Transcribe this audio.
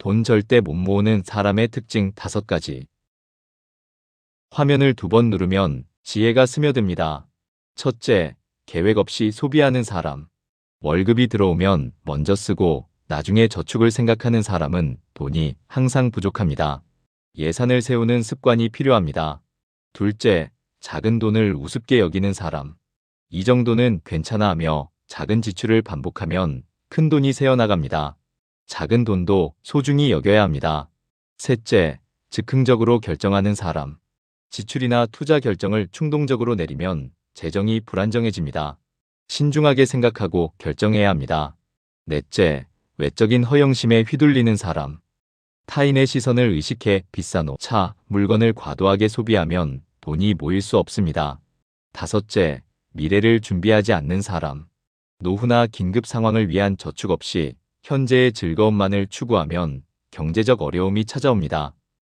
돈 절대 못 모으는 사람의 특징 5가지. 화면을 두 번 누르면 지혜가 스며듭니다. 첫째, 계획 없이 소비하는 사람. 월급이 들어오면 먼저 쓰고 나중에 저축을 생각하는 사람은 돈이 항상 부족합니다. 예산을 세우는 습관이 필요합니다. 둘째, 작은 돈을 우습게 여기는 사람. 이 정도는 괜찮아 하며 작은 지출을 반복하면 큰 돈이 새어나갑니다. 작은 돈도 소중히 여겨야 합니다. 셋째, 즉흥적으로 결정하는 사람. 지출이나 투자 결정을 충동적으로 내리면 재정이 불안정해집니다. 신중하게 생각하고 결정해야 합니다. 넷째, 외적인 허영심에 휘둘리는 사람. 타인의 시선을 의식해 비싼 옷, 차, 물건을 과도하게 소비하면 돈이 모일 수 없습니다. 다섯째, 미래를 준비하지 않는 사람. 노후나 긴급 상황을 위한 저축 없이 현재의 즐거움만을 추구하면 경제적 어려움이 찾아옵니다.